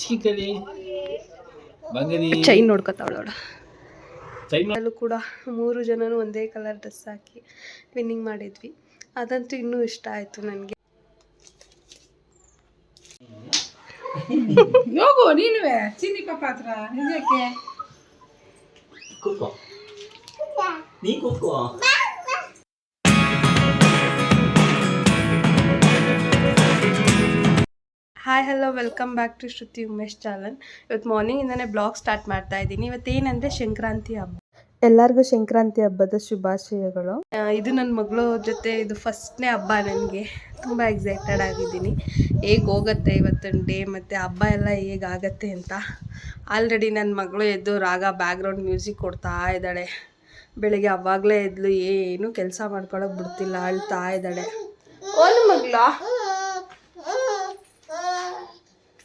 ಚಿಕ್ಕಲಿ ಬಂಗನಿ. Chain ನೋಡ್ಕೊತಾವಳೋಡ chain ಅಲ್ಲೂ ಕೂಡ ಮೂರು ಜನನು ಒಂದೇ ಕಲರ್ ಡ್ರೆಸ್ ಹಾಕಿ ವಿನ್ನಿಂಗ್ ಮಾಡಿದ್ವಿ. ಅದಂತೂ ಇನ್ನೂ ಇಷ್ಟ ಆಯಿತು ನನಗೆ. ಹೋಗು ನೀನುವೆ. ಚಿನ್ನಿ ಪಾಪ ಹತ್ರ ಇದಕ್ಕೆ ನೀ ಕೂತ್ಕೋ. Hi hello welcome back to Shruti Umesh challan ಇವತ್ತು ಮಾರ್ನಿಂಗಿಂದನೇ ಬ್ಲಾಗ್ ಸ್ಟಾರ್ಟ್ ಮಾಡ್ತಾ ಇದ್ದೀನಿ. ಇವತ್ತು ಏನಂದರೆ ಸಂಕ್ರಾಂತಿ ಹಬ್ಬ. ಎಲ್ಲರಿಗೂ ಸಂಕ್ರಾಂತಿ ಹಬ್ಬದ ಶುಭಾಶಯಗಳು. ಇದು ನನ್ನ ಮಗಳು ಜೊತೆ ಇದು ಫಸ್ಟ್ನೇ ಹಬ್ಬ ನನಗೆ. ತುಂಬ ಎಕ್ಸೈಟೆಡ್ ಆಗಿದ್ದೀನಿ. ಹೇಗೆ ಹೋಗುತ್ತೆ ಇವತ್ತಿನ ಡೇ ಮತ್ತು ಹಬ್ಬ ಎಲ್ಲ ಹೇಗಾಗತ್ತೆ ಅಂತ. ಆಲ್ರೆಡಿ ನನ್ನ ಮಗಳು ಎದ್ದು ರಾಗ ಬ್ಯಾಕ್ಗ್ರೌಂಡ್ ಮ್ಯೂಸಿಕ್ ಕೊಡ್ತಾ ಇದ್ದಾಳೆ. ಬೆಳಿಗ್ಗೆ ಅವಾಗಲೇ ಎದ್ದು ಏನು ಕೆಲಸ ಮಾಡ್ಕೊಳಕ್ಕೆ ಬಿಡ್ತಿಲ್ಲ ಅಳ್ತಾ ಇದ್ದಾಳೆ. ಓನ್ ಮಗಳ?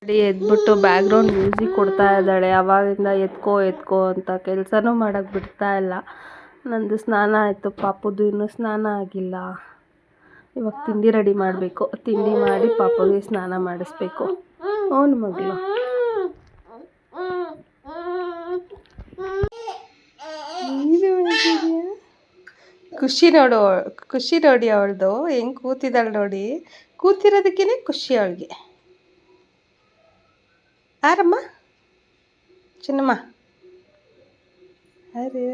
ಎದ್ಬಿಟ್ಟು ಬ್ಯಾಕ್ಗ್ರೌಂಡ್ ಮ್ಯೂಸಿಕ್ ಕೊಡ್ತಾ ಇದ್ದಾಳೆ. ಅವಾಗಿಂದ ಎತ್ಕೋ ಎತ್ಕೋ ಅಂತ ಕೆಲಸನೂ ಮಾಡೋಕ್ಕೆ ಬಿಡ್ತಾ ಇಲ್ಲ. ನಂದು ಸ್ನಾನ ಆಯಿತು. ಪಾಪುದು ಇನ್ನೂ ಸ್ನಾನ ಆಗಿಲ್ಲ. ಇವಾಗ ತಿಂಡಿ ರೆಡಿ ಮಾಡಬೇಕು. ತಿಂಡಿ ಮಾಡಿ ಪಾಪುಗೆ ಸ್ನಾನ ಮಾಡಿಸ್ಬೇಕು. ಅವನು ಮಗಳು. ಖುಷಿ ನೋಡು, ಖುಷಿ ನೋಡಿ ಅವಳದು. ಹೆಂಗೆ ಕೂತಿದ್ದಾಳೆ ನೋಡಿ. ಕೂತಿರೋದಕ್ಕೇ ಖುಷಿ ಅವಳಿಗೆ. ಆರಮ್ಮ ಚಿನ್ನಮ್ಮ. ಅರೆ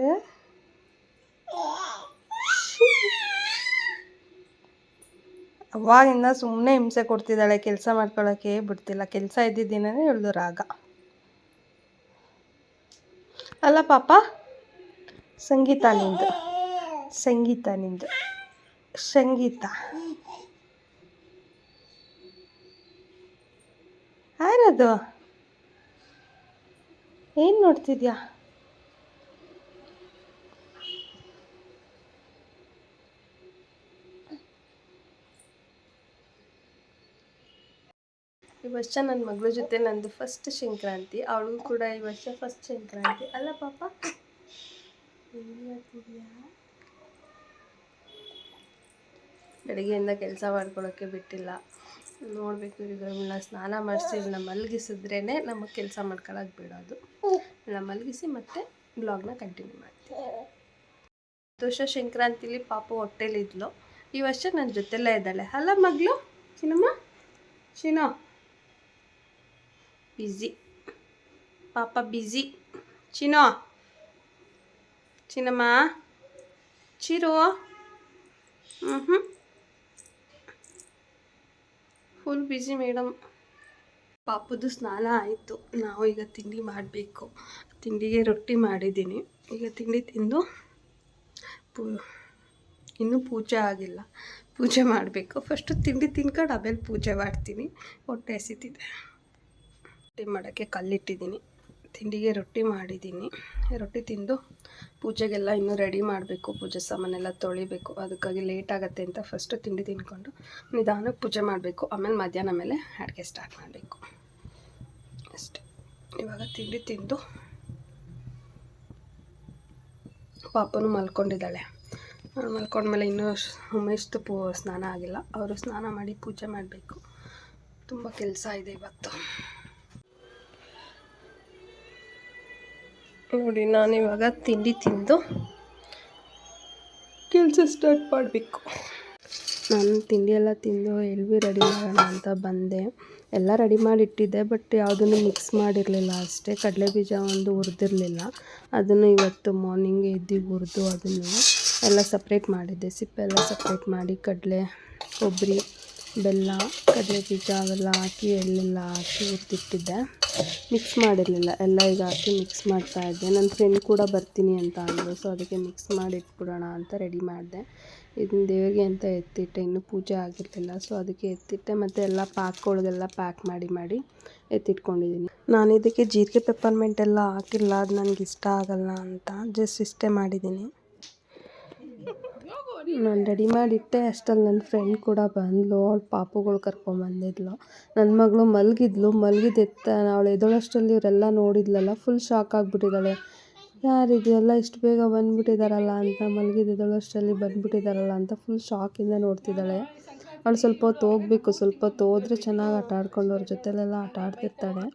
ಅವಾಗಿಂದ ಸುಮ್ಮನೆ ಹಿಂಸೆ ಕೊಡ್ತಿದ್ದಾಳೆ, ಕೆಲಸ ಮಾಡ್ಕೊಳ್ಳೋಕೆ ಬಿಡ್ತಿಲ್ಲ. ಕೆಲಸ ಇದ್ದಿದ್ದೀನೇ ಹೇಳ್ದು ರಾಗ. ಅಲ್ಲ ಪಾಪ, ಸಂಗೀತ ನಿಂದು. ಸಂಗೀತ ನಿಂದು. ಸಂಗೀತ. ಯಾರದು? ಏನು ನೋಡ್ತಿದ್ಯಾ? ಈ ವರ್ಷ ನನ್ನ ಮಗಳ ಜೊತೆ ನಂದು ಫಸ್ಟ್ ಸಂಕ್ರಾಂತಿ. ಅವಳಿಗೂ ಕೂಡ ಈ ವರ್ಷ ಫಸ್ಟ್ ಸಂಕ್ರಾಂತಿ. ಅಲ್ಲ ಪಾಪ? ಬೆಳಿಗ್ಗೆಯಿಂದ ಕೆಲಸ ಮಾಡ್ಕೊಳ್ಳೋಕ್ಕೆ ಬಿಟ್ಟಿಲ್ಲ. ನೋಡಬೇಕು ಇವಳನ್ನ ಸ್ನಾನ ಮಾಡಿಸಿ ಇವಳನ್ನ ಮಲಗಿಸಿದ್ರೇ ನಮಗೆ ಕೆಲಸ ಮಾಡ್ಕೊಳ್ಳೋಕೆ ಬಿಡೋದು. ಇವಳನ್ನ ಮಲಗಿಸಿ ಮತ್ತೆ ಬ್ಲಾಗ್ನ ಕಂಟಿನ್ಯೂ ಮಾಡ್ತೀವಿ. ದೋಷ ಸಂಕ್ರಾಂತಿಲಿ ಪಾಪ ಹೊಟ್ಟೆಲಿದ್ಲು. ಈ ವರ್ಷ ನನ್ನ ಜೊತೆಲೇ ಇದ್ದಾಳೆ. ಅಲ್ಲ ಮಗಳು? ಚಿನ್ನಮ್ಮ? ಚಿನೋ ಬ್ಯುಸಿ ಪಾಪ ಬ್ಯುಸಿ ಚಿನೋ ಚಿನ್ನಮ್ಮ? ಚಿರು? ಹ್ಞೂ ಹ್ಞೂ ಫುಲ್ ಬ್ಯುಸಿ ಮೇಡಮ್ ಪಾಪದ್ದು ಸ್ನಾನ ಆಯಿತು. ನಾವು ಈಗ ತಿಂಡಿ ಮಾಡಬೇಕು. ತಿಂಡಿಗೆ ರೊಟ್ಟಿ ಮಾಡಿದ್ದೀನಿ. ಈಗ ತಿಂಡಿ ತಿಂದು ಪೂ, ಇನ್ನೂ ಪೂಜೆ ಆಗಿಲ್ಲ. ಪೂಜೆ ಮಾಡಬೇಕು. ಫಸ್ಟು ತಿಂಡಿ ತಿನ್ಕೊಂಡು ಆಮೇಲೆ ಪೂಜೆ ಮಾಡ್ತೀನಿ. ಹೊಟ್ಟೆ ಹಸಿತಿದೆ. ರೊಟ್ಟಿ ಮಾಡೋಕ್ಕೆ ಕಲ್ಲಿಟ್ಟಿದ್ದೀನಿ. ತಿಂಡಿಗೆ ರೊಟ್ಟಿ ಮಾಡಿದ್ದೀನಿ. ರೊಟ್ಟಿ ತಿಂದು ಪೂಜೆಗೆಲ್ಲ ಇನ್ನೂ ರೆಡಿ ಮಾಡಬೇಕು. ಪೂಜೆ ಸಾಮಾನೆಲ್ಲ ತೊಳಿಬೇಕು. ಅದಕ್ಕಾಗಿ ಲೇಟ್ ಆಗುತ್ತೆ ಅಂತ ಫಸ್ಟು ತಿಂಡಿ ತಿನ್ಕೊಂಡು ನಿಧಾನಕ್ಕೆ ಪೂಜೆ ಮಾಡಬೇಕು. ಆಮೇಲೆ ಮಧ್ಯಾಹ್ನ ಮೇಲೆ ಅಡುಗೆ ಸ್ಟಾರ್ಟ್ ಮಾಡಬೇಕು. ಅಷ್ಟೆ. ಇವಾಗ ತಿಂಡಿ ತಿಂದು ಪಾಪನೂ ಮಲ್ಕೊಂಡಿದ್ದಾಳೆ. ಅವ್ರು ಮಲ್ಕೊಂಡ್ಮೇಲೆ ಇನ್ನೂ ಉಮೇಶ್ದು ಪೂ ಸ್ನಾನ ಆಗಿಲ್ಲ. ಅವರು ಸ್ನಾನ ಮಾಡಿ ಪೂಜೆ ಮಾಡಬೇಕು. ತುಂಬ ಕೆಲಸ ಇದೆ ಇವತ್ತು. ನೋಡಿ ನಾನು ಇವಾಗ ತಿಂಡಿ ತಿಂದು ಕೆಲಸ ಸ್ಟಾರ್ಟ್ ಮಾಡಬೇಕು. ನಾನು ತಿಂಡಿ ಎಲ್ಲ ತಿಂದು ಎಲ್ವಿ ರೆಡಿ ಮಾಡೋಣ ಅಂತ ಬಂದೆ. ಎಲ್ಲ ರೆಡಿ ಮಾಡಿ ಇಟ್ಟಿದ್ದೆ ಬಟ್ ಯಾವುದನ್ನು ಮಿಕ್ಸ್ ಮಾಡಿರಲಿಲ್ಲ. ಅಷ್ಟೇ ಕಡಲೆ ಬೀಜ ಒಂದು ಹುರಿದಿರಲಿಲ್ಲ. ಅದನ್ನು ಇವತ್ತು ಮಾರ್ನಿಂಗ್ ಎದ್ದು ಹುರಿದು ಅದನ್ನು ಎಲ್ಲ ಸಪ್ರೇಟ್ ಮಾಡಿದ್ದೆ. ಸಿಪ್ಪೆ ಎಲ್ಲ ಸಪ್ರೇಟ್ ಮಾಡಿ, ಕಡಲೆ, ಕೊಬ್ಬರಿ, ಬೆಲ್ಲ, ಕಡಲೆ ಬೀಜ ಅವೆಲ್ಲ ಹಾಕಿ ಎಳ್ಳೆಲ್ಲ ಹಾಕಿ ಹುರಿದಿಟ್ಟಿದ್ದೆ. ಮಿಕ್ಸ್ ಮಾಡಿರಲಿಲ್ಲ. ಎಲ್ಲ ಈಗ ಹಾಕಿ ಮಿಕ್ಸ್ ಮಾಡ್ತಾ ಇದ್ದೆ. ನನ್ನ ಫ್ರೆಂಡ್ ಕೂಡ ಬರ್ತೀನಿ ಅಂತ ಅಂದರು. ಸೊ ಅದಕ್ಕೆ ಮಿಕ್ಸ್ ಮಾಡಿ ಇಟ್ಬಿಡೋಣ ಅಂತ ರೆಡಿ ಮಾಡಿದೆ. ಇದನ್ನ ದೇವರಿಗೆ ಅಂತ ಎತ್ತಿಟ್ಟೆ. ಇನ್ನೂ ಪೂಜೆ ಆಗಿರಲಿಲ್ಲ. ಸೊ ಅದಕ್ಕೆ ಎತ್ತಿಟ್ಟೆ. ಮತ್ತು ಎಲ್ಲ ಪ್ಯಾಕ್ಗಳಿಗೆಲ್ಲ ಪ್ಯಾಕ್ ಮಾಡಿ ಮಾಡಿ ಎತ್ತಿಟ್ಕೊಂಡಿದ್ದೀನಿ ನಾನು ಇದಕ್ಕೆ ಜೀರಿಗೆ ಪೆಪ್ಪರ್ಮೆಂಟ್ ಎಲ್ಲ ಹಾಕಿಲ್ಲ. ಅದು ನನಗೆ ಇಷ್ಟ ಆಗಲ್ಲ ಅಂತ ಜಸ್ಟ್ ಇಷ್ಟೇ ಮಾಡಿದ್ದೀನಿ ನಾನು ರೆಡಿ ಮಾಡಿಟ್ಟೆ. ಅಷ್ಟಲ್ಲಿ ನನ್ನ ಫ್ರೆಂಡ್ ಕೂಡ ಬಂದಳು ಅವಳು ಪಾಪುಗಳು ಕರ್ಕೊಂಬಂದಿದ್ಲು ನನ್ನ ಮಗಳು ಮಲಗಿದ್ಲು. ಮಲಗಿದ ಎತ್ತ ಅವಳು ಎದ್ದೋಳಷ್ಟರಲ್ಲಿ ಇವರೆಲ್ಲ ನೋಡಿದ್ಲಲ್ಲ ಫುಲ್ ಶಾಕ್ ಆಗಿಬಿಟ್ಟಿದ್ದಾಳೆ ಯಾರಿದು ಎಲ್ಲ ಇಷ್ಟು ಬೇಗ ಬಂದುಬಿಟ್ಟಿದ್ದಾರಲ್ಲ ಅಂತ, ಮಲಗಿದ ಎದ್ದೋಳಷ್ಟರಲ್ಲಿ ಬಂದುಬಿಟ್ಟಿದ್ದಾರಲ್ಲ ಅಂತ ಫುಲ್ ಶಾಕಿಂದ ನೋಡ್ತಿದ್ದಾಳೆ ಅವಳು ಸ್ವಲ್ಪ ಹೊತ್ತು ಹೋಗ್ಬೇಕು. ಸ್ವಲ್ಪ ಹೊತ್ತು ಹೋದ್ರೆ ಚೆನ್ನಾಗಿ ಆಟ ಆಡ್ಕೊಂಡು ಅವ್ರ ಜೊತೆಲೆಲ್ಲ ಆಟ ಆಡ್ತಿರ್ತಾಳೆ.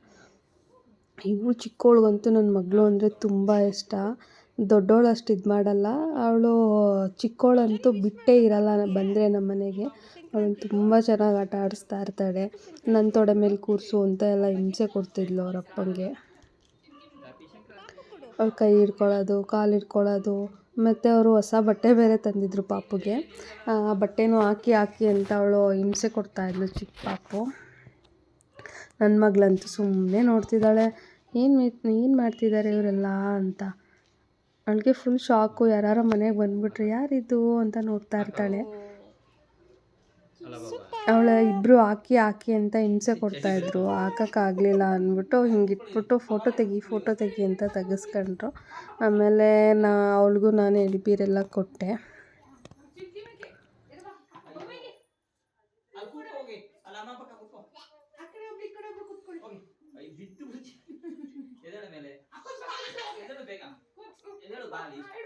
ಇವಳು ಚಿಕ್ಕವಳಿಗಂತೂ ನನ್ನ ಮಗಳು ಅಂದರೆ ತುಂಬ ಇಷ್ಟ. ದೊಡ್ಡವಳು ಅಷ್ಟು ಇದು ಮಾಡಲ್ಲ. ಅವಳು ಚಿಕ್ಕವಳಂತೂ ಬಿಟ್ಟೇ ಇರಲ್ಲ ಬಂದರೆ ನಮ್ಮ ಮನೆಗೆ. ಅವ್ಳು ತುಂಬ ಚೆನ್ನಾಗಿ ಆಟ ಆಡಿಸ್ತಾ ಇರ್ತಾಳೆ. ನನ್ನ ತೊಡೆ ಮೇಲೆ ಕೂರಿಸು ಅಂತ ಎಲ್ಲ ಹಿಂಸೆ ಕೊಡ್ತಿದ್ಲು ಅವ್ರ ಅಪ್ಪಂಗೆ. ಅವ್ಳು ಕೈ ಹಿಡ್ಕೊಳ್ಳೋದು, ಕಾಲು ಹಿಡ್ಕೊಳ್ಳೋದು, ಮತ್ತು ಅವರು ಹೊಸ ಬಟ್ಟೆ ಬೇರೆ ತಂದಿದ್ರು ಪಾಪುಗೆ. ಆ ಬಟ್ಟೆನೂ ಹಾಕಿ ಹಾಕಿ ಅಂತ ಅವಳು ಹಿಂಸೆ ಕೊಡ್ತಾಯಿದ್ಲು ಚಿಕ್ಕ ಪಾಪು. ನನ್ನ ಮಗಳಂತೂ ಸುಮ್ಮನೆ ನೋಡ್ತಿದ್ದಾಳೆ. ಏನು ಏನು ಮಾಡ್ತಿದ್ದಾರೆ ಇವರೆಲ್ಲ ಅಂತ. ಅವಳಿಗೆ ಫುಲ್ ಶಾಕು ಯಾರ ಮನೆಗೆ ಬಂದುಬಿಟ್ರೆ ಯಾರಿದು ಅಂತ ನೋಡ್ತಾ ಇರ್ತಾಳೆ. ಅವಳ ಇಬ್ಬರು ಹಾಕಿ ಹಾಕಿ ಅಂತ ಹಿಂಸೆ ಕೊಡ್ತಾಯಿದ್ರು ಹಾಕೋಕ್ಕಾಗಲಿಲ್ಲ ಅಂದ್ಬಿಟ್ಟು ಹಿಂಗೆ ಇಟ್ಬಿಟ್ಟು ಫೋಟೋ ತೆಗಿ ಫೋಟೋ ತೆಗಿ ಅಂತ ತೆಗೆಸ್ಕೊಂಡ್ರು. ಆಮೇಲೆ ನಾ, ಅವಳಿಗೂ ನಾನು ಎಳ್ಬೀರೆಲ್ಲ ಕೊಟ್ಟೆ. Alice.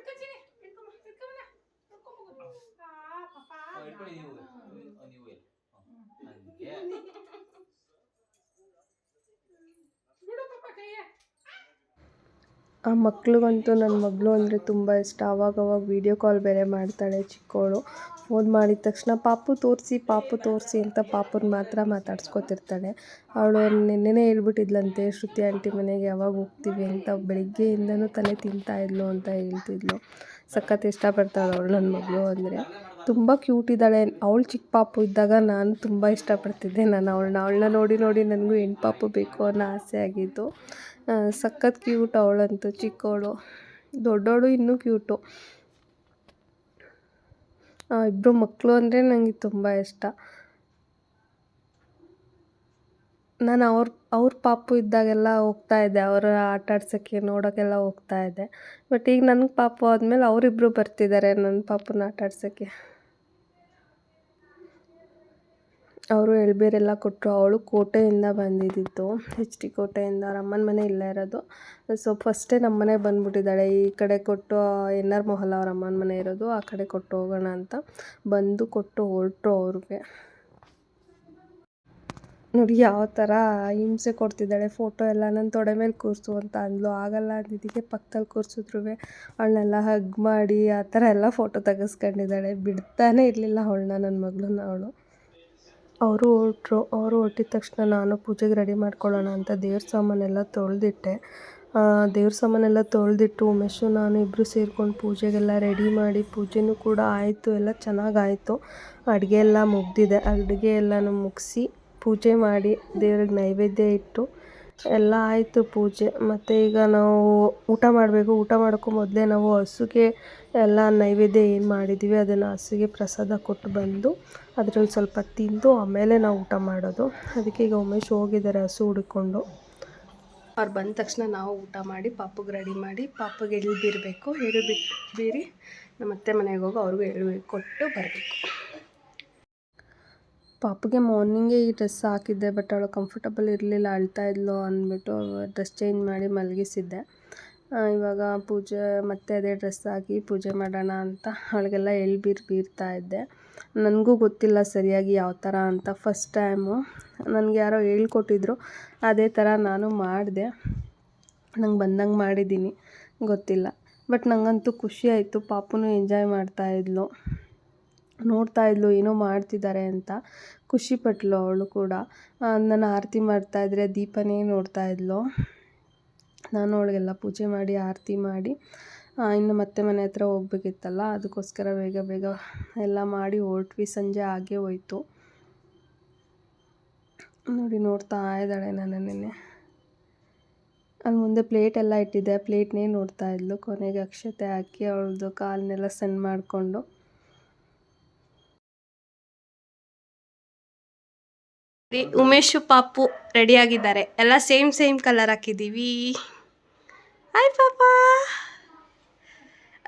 ಆ ಮಕ್ಳಿಗಂತೂ ನನ್ನ ಮಗಳು ಅಂದರೆ ತುಂಬ ಇಷ್ಟ. ಅವಾಗವಾಗ ವೀಡಿಯೋ ಕಾಲ್ ಬೇರೆ ಮಾಡ್ತಾಳೆ ಚಿಕ್ಕವಳು ಫೋನ್ ಮಾಡಿದ ತಕ್ಷಣ, ಪಾಪು ತೋರಿಸಿ ಪಾಪು ತೋರಿಸಿ ಅಂತ ಪಾಪುನ ಮಾತ್ರ ಮಾತಾಡ್ಸ್ಕೊತಿರ್ತಾಳೆ. ಅವಳು ನಿನ್ನೆನೇ ಹೇಳ್ಬಿಟ್ಟಿದ್ಲಂತೆ, ಶ್ರುತಿ ಆಂಟಿ ಮನೆಗೆ ಯಾವಾಗ ಹೋಗ್ತೀವಿ ಅಂತ ಬೆಳಿಗ್ಗೆಯಿಂದನೂ ತಲೆ ತಿಂತಾ ಇದ್ಲು ಅಂತ ಹೇಳ್ತಿದ್ಲು. ಸಖತ್ ಇಷ್ಟಪಡ್ತಾಳೆ ಅವಳು ನನ್ನ ಮಗಳು ಅಂದರೆ. ತುಂಬ ಕ್ಯೂಟ್ ಇದ್ದಾಳೆ. ಅವಳು ಚಿಕ್ಕ ಪಾಪು ಇದ್ದಾಗ ನಾನು ತುಂಬ ಇಷ್ಟಪಡ್ತಿದ್ದೆ. ನಾನು ಅವಳನ್ನ ಅವಳನ್ನ ನೋಡಿ ನೋಡಿ ನನಗೂ ಹೆಣ್ಣು ಪಾಪು ಬೇಕು ಅನ್ನೋ ಆಸೆ ಆಗಿದ್ದು ಸಖತ್ತು ಸಖತ್ ಕ್ಯೂಟ್ ಅವಳಂತೂ ಚಿಕ್ಕವಳು ದೊಡ್ಡವಳು ಇನ್ನೂ ಕ್ಯೂಟು ಇಬ್ಬರು ಮಕ್ಕಳು ಅಂದರೆ ನನಗೆ ತುಂಬ ಇಷ್ಟ. ನಾನು ಅವ್ರ ಅವ್ರ ಪಾಪು ಇದ್ದಾಗೆಲ್ಲ ಹೋಗ್ತಾ ಇದ್ದೆ. ಅವರ ಆಟ ಆಡ್ಸೋಕ್ಕೆ ನೋಡೋಕ್ಕೆಲ್ಲ ಹೋಗ್ತಾ ಇದ್ದೆ. ಬಟ್ ಈಗ ನನಗೆ ಪಾಪು ಆದಮೇಲೆ ಅವರಿಬ್ಬರು ಬರ್ತಿದ್ದಾರೆ. ನನ್ನ ಪಾಪುನ ಆಟ ಆಡ್ಸೋಕ್ಕೆ. ಅವರು ಎಳ್ಬೀರೆಲ್ಲ ಕೊಟ್ಟರು. ಅವಳು ಕೋಟೆಯಿಂದ ಬಂದಿದ್ದಿತ್ತು ಎಚ್ ಡಿ ಕೋಟೆಯಿಂದ. ಅವ್ರ ಅಮ್ಮನ ಮನೆ ಇಲ್ಲೇ ಇರೋದು. ಸೊ ಫಸ್ಟೇ ನಮ್ಮ ಮನೆಗೆ ಬಂದುಬಿಟ್ಟಿದ್ದಾಳೆ. ಈ ಕಡೆ ಕೊಟ್ಟು ಎನ್ ಆರ್ ಮೊಹಲ್ಲ ಅವ್ರ ಅಮ್ಮನ ಮನೆ ಇರೋದು. ಆ ಕಡೆ ಕೊಟ್ಟು ಹೋಗೋಣ ಅಂತ ಬಂದು ಕೊಟ್ಟು ಹೊರಟ್ರು ಅವ್ರಿಗೆ. ನೋಡಿ ಯಾವ ಥರ ಹಿಂಸೆ ಕೊಡ್ತಿದ್ದಾಳೆ. ಫೋಟೋ ಎಲ್ಲ ನನ್ನ ತೊಡೆ ಮೇಲೆ ಕೂರಿಸು ಅಂತ ಅಂದ್ಲು. ಆಗಲ್ಲ ಅಂದಿದ್ದಕ್ಕೆ ಪಕ್ಕದಲ್ಲಿ ಕೂರಿಸಿದ್ರು ಅವಳನ್ನೆಲ್ಲ ಹಗ್ ಮಾಡಿ, ಆ ಥರ ಎಲ್ಲ ಫೋಟೋ ತೆಗೆಸ್ಕೊಂಡಿದ್ದಾಳೆ. ಬಿಡ್ತಾನೆ ಇರಲಿಲ್ಲ ಅವಳನ್ನ ನನ್ನ ಮಗಳನ್ನ ಅವಳು. ಅವರು ಹೊರಟ್ರು, ಅವರು ಹೊರಟಿದ ತಕ್ಷಣ ನಾನು ಪೂಜೆಗೆ ರೆಡಿ ಮಾಡ್ಕೊಳ್ಳೋಣ ಅಂತ ದೇವ್ರ ಸಾಮಾನೆಲ್ಲ ತೊಳೆದಿಟ್ಟೆ. ದೇವ್ರ ಸಾಮಾನೆಲ್ಲ ತೊಳೆದಿಟ್ಟು ಉಮೇಶು, ನಾನು ಇಬ್ಬರು ಸೇರ್ಕೊಂಡು ಪೂಜೆಗೆಲ್ಲ ರೆಡಿ ಮಾಡಿ ಪೂಜೆನೂ ಕೂಡ ಆಯಿತು, ಎಲ್ಲ ಚೆನ್ನಾಗಾಯಿತು. ಅಡುಗೆ ಎಲ್ಲ ಮುಗ್ದಿದೆ. ಅಡುಗೆ ಎಲ್ಲನೂ ಮುಗಿಸಿ ಪೂಜೆ ಮಾಡಿ ದೇವ್ರಿಗೆ ನೈವೇದ್ಯ ಇಟ್ಟು ಎಲ್ಲ ಆಯಿತು ಪೂಜೆ. ಮತ್ತು ಈಗ ನಾವು ಊಟ ಮಾಡಬೇಕು. ಊಟ ಮಾಡೋಕ್ಕೂ ಮೊದಲೇ ನಾವು ಹಸುಗೆ ಎಲ್ಲ ನೈವೇದ್ಯ ಏನು ಮಾಡಿದ್ದೀವಿ ಅದನ್ನು ಹಸುಗೆ ಪ್ರಸಾದ ಕೊಟ್ಟು ಬಂದು ಅದರಲ್ಲಿ ಸ್ವಲ್ಪ ತಿಂದು ಆಮೇಲೆ ನಾವು ಊಟ ಮಾಡೋದು. ಅದಕ್ಕೆ ಈಗ ಉಮೇಶ್ ಹೋಗಿದ್ದಾರೆ ಹಸು ಹುಡ್ಕೊಂಡು. ಅವ್ರು ಬಂದ ತಕ್ಷಣ ನಾವು ಊಟ ಮಾಡಿ ಪಾಪಗೆ ರೆಡಿ ಮಾಡಿ ಪಾಪಗೆ ಎಳ್ಳು ಬೀರಬೇಕು. ಎಳ್ಳು ಬಿಟ್ಟು ಬೀರಿ ನಮ್ಮ ಅತ್ತೆ ಮನೆಗೆ ಹೋಗಿ ಅವ್ರಿಗೂ ಎಳ್ಳು ಕೊಟ್ಟು ಬರಬೇಕು. ಪಾಪುಗೆ ಮಾರ್ನಿಂಗೇ ಈ ಡ್ರೆಸ್ ಹಾಕಿದ್ದೆ ಬಟ್ ಅವಳು ಕಂಫರ್ಟಬಲ್ ಇರಲಿಲ್ಲ, ಅಳ್ತಾ ಇದ್ಲು ಅಂದ್ಬಿಟ್ಟು ಡ್ರೆಸ್ ಚೇಂಜ್ ಮಾಡಿ ಮಲಗಿಸಿದ್ದೆ. ಇವಾಗ ಪೂಜೆ, ಮತ್ತೆ ಅದೇ ಡ್ರೆಸ್ ಹಾಕಿ ಪೂಜೆ ಮಾಡೋಣ ಅಂತ ಅವಳಿಗೆಲ್ಲ ಬೀರ್ ಬೀರ್ತಾ ಇದ್ದೆ. ನನಗೂ ಗೊತ್ತಿಲ್ಲ ಸರಿಯಾಗಿ ಯಾವ ಥರ ಅಂತ ಫಸ್ಟ್ ಟೈಮು ನನಗೆ ಯಾರೋ ಹೇಳ್ಕೊಟ್ಟಿದ್ರು, ಅದೇ ಥರ ನಾನು ಮಾಡಿದೆ. ನಂಗೆ ಬಂದಂಗೆ ಮಾಡಿದ್ದೀನಿ, ಗೊತ್ತಿಲ್ಲ. ಬಟ್ ನನಗಂತೂ ಖುಷಿ ಆಯಿತು, ಪಾಪುನು ಎಂಜಾಯ್ ಮಾಡ್ತಾ ಇದ್ಲು. ನೋಡ್ತಾ ಇದ್ಲು, ಏನೋ ಮಾಡ್ತಿದ್ದಾರೆ ಅಂತ. ಖುಷಿಪಟ್ಟಳು ಅವಳು ಕೂಡ. ನಾನು ಆರತಿ ಮಾಡ್ತಾ ಮಾಡ್ತಾಯಿದ್ರೆ ದೀಪನೇ ನೋಡ್ತಾ ಇದ್ಲು. ನಾನು ಅವಳಿಗೆಲ್ಲ ಪೂಜೆ ಮಾಡಿ, ಆರತಿ ಮಾಡಿ ಇನ್ನು ಮತ್ತೆ ಮನೆ ಹತ್ರ ಹೋಗ್ಬೇಕಿತ್ತಲ್ಲ, ಅದಕ್ಕೋಸ್ಕರ ಬೇಗ ಬೇಗ ಎಲ್ಲ ಮಾಡಿ ಹೊರಟ್ವಿ. ಸಂಜೆ ಆಗೇ ಹೋಯ್ತು. ನೋಡಿ, ನೋಡ್ತಾ ಇದ್ದಾಳೆ ನನ್ನನ್ನೇ ಅಲ್ಲಿ ಮುಂದೆ ಪ್ಲೇಟ್ ಎಲ್ಲ ಇಟ್ಟಿದ್ದೆ. ಪ್ಲೇಟ್ನೇ ನೋಡ್ತಾ ಇದ್ಲು. ಕೊನೆಗೆ ಅಕ್ಷತೆ ಹಾಕಿ ಅವಳದು ಕಾಲನ್ನೆಲ್ಲ ಸಣ್ಣ ಮಾಡಿಕೊಂಡು. ಉಮೇಶು ಪಾಪು ರೆಡಿಯಾಗಿದ್ದಾರೆ. ಎಲ್ಲ ಸೇಮ್ ಸೇಮ್ ಕಲರ್ ಹಾಕಿದ್ದೀವಿ. ಹಾಯ್ ಪಾಪ.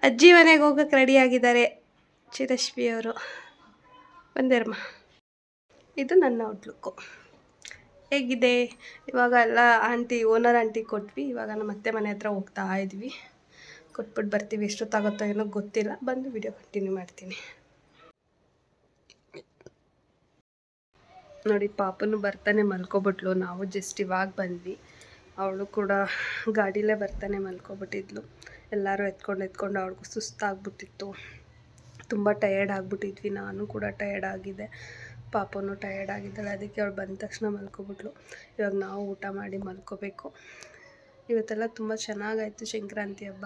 ಅಜ್ಜಿ ಮನೆಗೆ ಹೋಗಕ್ಕೆ ರೆಡಿಯಾಗಿದ್ದಾರೆ ಚಿರಶ್ವಿ ಅವರು. ಬಂದೇರಮ್ಮ ಇದು ನನ್ನ ಔಟ್ಲುಕ್ಕು ಹೇಗಿದೆ? ಇವಾಗ ಎಲ್ಲ ಆಂಟಿ ಓನರ್ ಆಂಟಿ ಕೊಟ್ವಿ. ಇವಾಗ ನಮ್ಮ ಅತ್ತೆ ಮನೆ ಹತ್ರ ಹೋಗ್ತಾ ಇದ್ವಿ. ಕೊಟ್ಬಿಟ್ಟು ಬರ್ತೀವಿ. ಎಷ್ಟೊತ್ತಾಗುತ್ತೋ ಏನೋ ಗೊತ್ತಿಲ್ಲ. ಬಂದು ವಿಡಿಯೋ ಕಂಟಿನ್ಯೂ ಮಾಡ್ತೀನಿ. ನೋಡಿ, ಪಾಪನು ಬರ್ತಾನೆ ಮಲ್ಕೊಬಿಟ್ಲು. ನಾವು ಜಸ್ಟ್ ಇವಾಗ ಬಂದ್ವಿ. ಅವಳು ಕೂಡ ಗಾಡಿಲೇ ಬರ್ತಾನೆ ಮಲ್ಕೊಬಿಟ್ಟಿದ್ಲು. ಎಲ್ಲರೂ ಎತ್ಕೊಂಡು ಎತ್ಕೊಂಡು ಅವ್ಳಿಗೂ ಸುಸ್ತಾಗ್ಬಿಟ್ಟಿತ್ತು. ತುಂಬ ಟಯರ್ಡ್ ಆಗಿಬಿಟ್ಟಿದ್ವಿ. ನಾನು ಕೂಡ ಟಯರ್ಡ್ ಆಗಿದೆ. ಪಾಪನು ಟಯರ್ಡ್ ಆಗಿದ್ದಾಳೆ. ಅದಕ್ಕೆ ಅವಳು ಬಂದ ತಕ್ಷಣ ಮಲ್ಕೊಬಿಟ್ಲು. ಇವಾಗ ನಾವು ಊಟ ಮಾಡಿ ಮಲ್ಕೋಬೇಕು. ಇವತ್ತೆಲ್ಲ ತುಂಬ ಚೆನ್ನಾಗಾಯಿತು ಸಂಕ್ರಾಂತಿ ಹಬ್ಬ.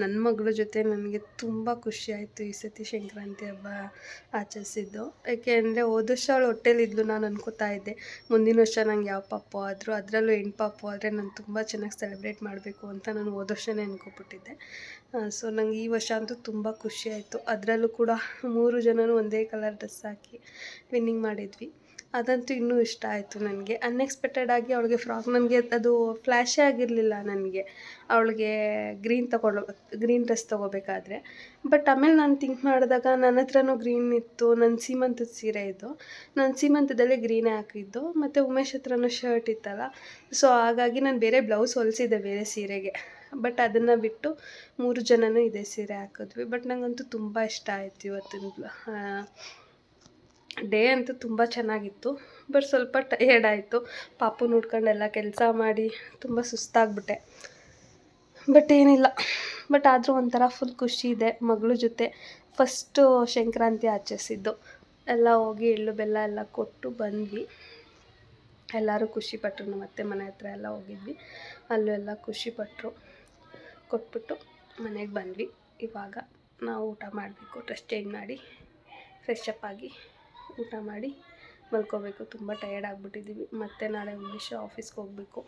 ನನ್ನ ಮಗಳ ಜೊತೆ ನನಗೆ ತುಂಬ ಖುಷಿಯಾಯಿತು ಈ ಸತಿ ಸಂಕ್ರಾಂತಿ ಹಬ್ಬ ಆಚರಿಸಿದ್ದು. ಯಾಕೆ ಅಂದರೆ ಹೋದ ವರ್ಷ ಅವಳು ಹೊಟ್ಟೆಲಿದ್ಲು ನಾನು ಅನ್ಕೋತಾ ಇದ್ದೆ. ಮುಂದಿನ ವರ್ಷ ನಂಗೆ ಯಾವ ಪಾಪು ಆದರೂ ಅದರಲ್ಲೂ ಹೆಣ್ಣು ಪಾಪು ಆದರೆ ನಾನು ತುಂಬ ಚೆನ್ನಾಗಿ ಸೆಲೆಬ್ರೇಟ್ ಮಾಡಬೇಕು ಅಂತ ನಾನು ಹೋದ ವರ್ಷನೇ ಅನ್ಕೊಬಿಟ್ಟಿದ್ದೆ. ಸೊ ನಂಗೆ ಈ ವರ್ಷ ಅಂತೂ ತುಂಬ ಖುಷಿ ಆಯಿತು. ಅದರಲ್ಲೂ ಕೂಡ ಮೂರು ಜನನೂ ಒಂದೇ ಕಲರ್ ಡ್ರೆಸ್ ಹಾಕಿ ವಿನ್ನಿಂಗ್ ಮಾಡಿದ್ವಿ. ಅದಂತೂ ಇನ್ನೂ ಇಷ್ಟ ಆಯಿತು ನನಗೆ. ಅನ್ಎಕ್ಸ್ಪೆಕ್ಟೆಡ್ ಆಗಿ ಅವಳಿಗೆ ಫ್ರಾಕ್ ನನಗೆ ಅದು ಫ್ಲ್ಯಾಶೇ ಆಗಿರಲಿಲ್ಲ ನನಗೆ. ಅವಳಿಗೆ ಗ್ರೀನ್ ತಗೊಂಡು ಗ್ರೀನ್ ಡ್ರೆಸ್ ತೊಗೋಬೇಕಾದ್ರೆ. ಬಟ್ ಆಮೇಲೆ ನಾನು ಥಿಂಕ್ ಮಾಡಿದಾಗ ನನ್ನ ಹತ್ರನೂ ಗ್ರೀನ್ ಇತ್ತು. ನನ್ನ ಸೀಮಂತದ ಸೀರೆ ಇದ್ದು ನನ್ನ ಸೀಮಂತದಲ್ಲೇ ಗ್ರೀನೇ ಹಾಕಿದ್ದು. ಮತ್ತು ಉಮೇಶ್ ಹತ್ರನೂ ಶರ್ಟ್ ಇತ್ತಲ್ಲ. ಸೊ ಹಾಗಾಗಿ ನಾನು ಬೇರೆ ಬ್ಲೌಸ್ ಹೊಲಿಸಿದ್ದೆ ಬೇರೆ ಸೀರೆಗೆ. ಬಟ್ ಅದನ್ನು ಬಿಟ್ಟು ಮೂರು ಜನನೂ ಇದೇ ಸೀರೆ ಹಾಕಿದ್ವಿ. ಬಟ್ ನನಗಂತೂ ತುಂಬ ಇಷ್ಟ ಆಯಿತು ಇವತ್ತಿನ ಡೇ ಅಂತೂ ತುಂಬ ಚೆನ್ನಾಗಿತ್ತು, ಬಟ್ ಸ್ವಲ್ಪ ಟಯರ್ಡ್ ಆಯಿತು. ಪಾಪು ನೋಡ್ಕೊಂಡೆಲ್ಲ ಕೆಲಸ ಮಾಡಿ ತುಂಬ ಸುಸ್ತಾಗ್ಬಿಟ್ಟೆ. ಬಟ್ ಏನಿಲ್ಲ. ಬಟ್ ಆದರೂ ಒಂಥರ ಫುಲ್ ಖುಷಿ ಇದೆ ಮಗಳ ಜೊತೆ. ಫಸ್ಟು ಸಂಕ್ರಾಂತಿ ಆಚರಿಸಿದ್ದು. ಎಲ್ಲ ಹೋಗಿ ಎಳ್ಳು ಬೆಲ್ಲ ಎಲ್ಲ ಕೊಟ್ಟು ಬಂದ್ವಿ. ಎಲ್ಲರೂ ಖುಷಿಪಟ್ಟರು ನಮ್ಮ ಅತ್ತೆ ಮನೆ ಹತ್ರ ಎಲ್ಲ ಹೋಗಿದ್ವಿ. ಅಲ್ಲೂ ಎಲ್ಲ ಖುಷಿಪಟ್ಟರು ಕೊಟ್ಬಿಟ್ಟು ಮನೆಗೆ ಬಂದ್ವಿ. ಇವಾಗ ನಾವು ಊಟ ಮಾಡಬೇಕು ಡ್ರೆಸ್ ಚೇಂಜ್ ಮಾಡಿ ಫ್ರೆಶ್ ಅಪ್ ಆಗಿ. ಊಟ ಮಾಡಿ ಮಲ್ಕೋಬೇಕು. ತುಂಬ ಟಯರ್ಡ್ ಆಗಿಬಿಟ್ಟಿದ್ದೀವಿ ಮತ್ತು ನಾಳೆ ಉಮೇಶ್ ಆಫೀಸ್ಗೆ ಹೋಗಬೇಕು.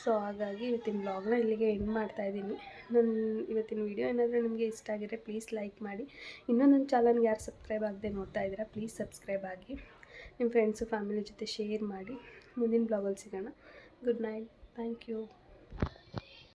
ಸೊ ಹಾಗಾಗಿ ಇವತ್ತಿನ ಬ್ಲಾಗ್ನ ಇಲ್ಲಿಗೆ ಎಂಡ್ ಮಾಡ್ತಾಯಿದ್ದೀನಿ ನನ್ನ ಇವತ್ತಿನ ವೀಡಿಯೋ ಏನಾದರೂ ನಿಮಗೆ ಇಷ್ಟ ಆಗಿದ್ರೆ ಪ್ಲೀಸ್ ಲೈಕ್ ಮಾಡಿ. ಇನ್ನೂ ನನ್ನ ಚಾನಲ್ಗೆ ಯಾರು ಸಬ್ಸ್ಕ್ರೈಬ್ ಆಗದೆ ನೋಡ್ತಾ ಇದ್ದೀರಾ ಪ್ಲೀಸ್ ಸಬ್ಸ್ಕ್ರೈಬ್ ಆಗಿ. ನಿಮ್ಮ ಫ್ರೆಂಡ್ಸು ಫ್ಯಾಮಿಲಿ ಜೊತೆ ಶೇರ್ ಮಾಡಿ. ಮುಂದಿನ ಬ್ಲಾಗಲ್ಲಿ ಸಿಗೋಣ. Good night thank you